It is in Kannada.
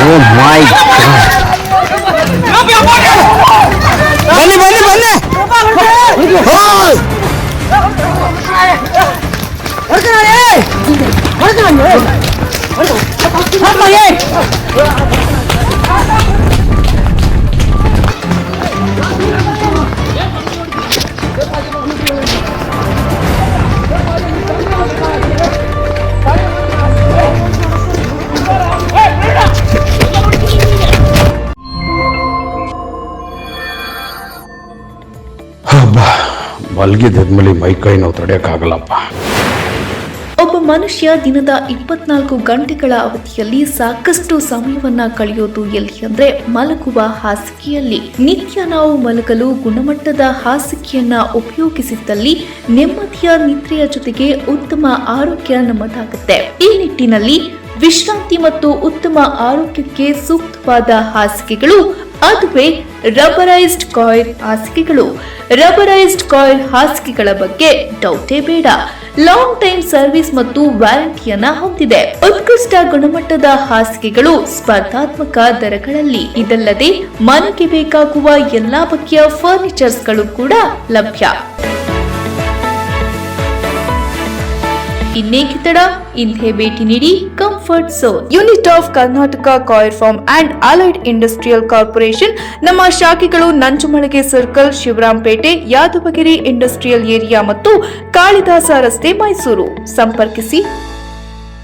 ಓ ಮೈ ಬನ್ನಿ ಬನ್ನಿ ಬನ್ನಿ ಹೋಯ್! ಹಬ್ಬ ಮಲಗಿದ್ಮೇಲೆ ಮೈ ಕೈ ನಾವು ತಡೆಯೋಕ್ಕಾಗಲ್ಲಪ್ಪ ಒಬ್ಬ ಮನುಷ್ಯ ದಿನದ ಇಪ್ಪತ್ನಾಲ್ಕು ಗಂಟೆಗಳ ಅವಧಿಯಲ್ಲಿ ಸಾಕಷ್ಟು ಸಮಯವನ್ನ ಕಳೆಯೋದು ಎಲ್ಲಿ ಅಂದ್ರೆ ಮಲಗುವ ಹಾಸಿಗೆಯಲ್ಲಿ. ನಿತ್ಯ ನಾವು ಮಲಗಲು ಗುಣಮಟ್ಟದ ಹಾಸಿಗೆಯನ್ನ ಉಪಯೋಗಿಸಿದ್ದಲ್ಲಿ ನೆಮ್ಮದಿಯ ನಿದ್ರೆಯ ಜೊತೆಗೆ ಉತ್ತಮ ಆರೋಗ್ಯ ನಮ್ಮದಾಗುತ್ತೆ. ಈ ನಿಟ್ಟಿನಲ್ಲಿ ವಿಶ್ರಾಂತಿ ಮತ್ತು ಉತ್ತಮ ಆರೋಗ್ಯಕ್ಕೆ ಸೂಕ್ತವಾದ ಹಾಸಿಗೆಗಳು ಅದುವೇ ರಬರೈಸ್ಡ್ ಕಾಯಿಲ್ ಹಾಸಿಗೆಗಳು. ರಬರೈಸ್ಡ್ ಕಾಯಿಲ್ ಹಾಸಿಗೆಗಳ ಬಗ್ಗೆ ಡೌಟೇ ಬೇಡ. ಲಾಂಗ್ ಟೈಮ್ ಸರ್ವಿಸ್ ಮತ್ತು ವ್ಯಾರಂಟಿಯನ್ನ ಹೊಂದಿದೆ. ಉತ್ಕೃಷ್ಟ ಗುಣಮಟ್ಟದ ಹಾಸಿಗೆಗಳು ಸ್ಪರ್ಧಾತ್ಮಕ ದರಗಳಲ್ಲಿ. ಇದಲ್ಲದೆ ಮನೆಗೆ ಬೇಕಾಗುವ ಎಲ್ಲಾ ಬಗೆಯ ಫರ್ನಿಚರ್ಸ್ಗಳು ಕೂಡ ಲಭ್ಯ. ಇನ್ನೇಕೆ ತಡ? ಇಂದೇ ಭೇಟಿ ನೀಡಿ. Comfort zone unit of Karnataka coir foam and allied industrial corporation ನಮ್ಮ ಶಾಖೆಗಳು Nanjumalige circle Shivarampet, Yadavagiri industrial area ಮತ್ತು ಕಾಳಿದಾಸ ರಸ್ತೆ ಮೈಸೂರು. ಸಂಪರ್ಕಿಸಿ.